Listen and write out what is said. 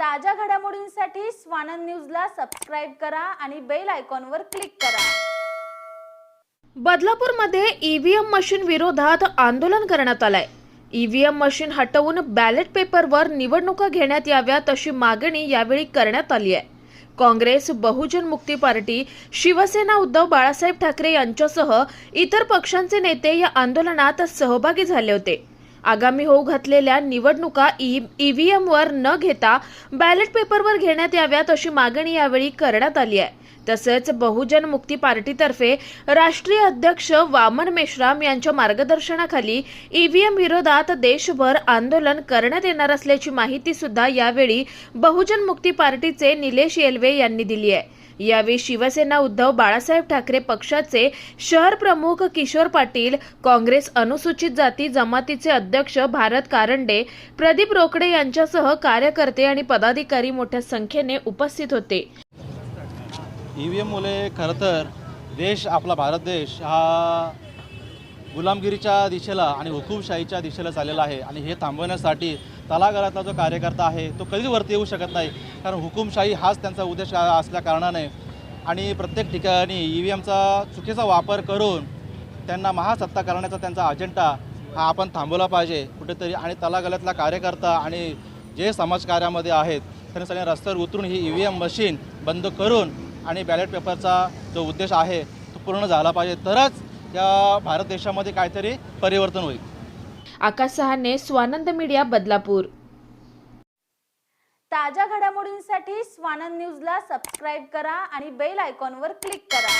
ताज्या घडामोडींसाठी स्वानंद न्यूजला सबस्क्राईब करा आणि बेल आयकॉनवर क्लिक करा. बदलापूरमध्ये ईव्हीएम मशीन विरोधात आंदोलन करण्यात आलंय. ईव्हीएम मशीन हटवून बॅलेट पेपरवर निवडणुका घेण्यात याव्यात अशी मागणी यावेळी करण्यात आली आहे. काँग्रेस बहुजन मुक्ती पार्टी शिवसेना उद्धव बाळासाहेब ठाकरे यांच्यासह इतर पक्षांचे नेते या आंदोलनात सहभागी झाले होते. आगामी होऊ घातलेल्या निवडणुका ईव्हीएमवर न घेता बॅलेट पेपरवर घेण्यात याव्यात अशी मागणी यावेळी करण्यात आली आहे. तसंच बहुजन मुक्ती पार्टीतर्फे राष्ट्रीय अध्यक्ष वामन मेश्राम यांच्या मार्गदर्शनाखाली ईव्हीएम विरोधात देशभर आंदोलन करण्यात येणार असल्याची माहिती सुद्धा यावेळी बहुजन मुक्ती पार्टीचे निलेश येलवे यांनी दिली आहे. यावेळी शिवसेना उद्धव बाळासाहेब ठाकरे पक्षाचे शहर प्रमुख किशोर पाटील काँग्रेस अनुसूचित जाती जमातीचे अध्यक्ष भारत कारंडे प्रदीप रोकडे यांच्यासह कार्यकर्ते आणि पदाधिकारी मोठ्या संख्येने उपस्थित होते. ई व्ही एममुळे खरं तर देश आपला भारत देश हा गुलामगिरीच्या दिशेला आणि हुकूमशाहीच्या दिशेला चाललेला आहे. आणि हे थांबवण्यासाठी तलागारातला जो कार्यकर्ता आहे तो कधीच वरती येऊ शकत नाही. कारण हुकूमशाही हाच त्यांचा उद्देश असल्याकारणाने असल्या कारणाने. आणि प्रत्येक ठिकाणी ई व्ही एमचा चुकीचा वापर करून त्यांना महासत्ता करण्याचा त्यांचा अजेंडा हा आपण थांबवला पाहिजे. कुठेतरी आणि तलागलातला कार्यकर्ता आणि जे समाजकार्यामध्ये आहेत त्यांनी सगळ्या रस्त्यावर उतरून ही ई व्ही एम मशीन बंद करून आणि बॅलेट पेपरचा जो उद्देश आहे तो पूर्ण झाला पाहिजे. तरच या भारत देशामध्ये काहीतरी परिवर्तन होईल. आकाश सहाने स्वानंद मीडिया बदलापूर. ताज्या घडामोडींसाठी स्वानंद न्यूजला सबस्क्राईब करा आणि बेल आयकॉनवर क्लिक करा.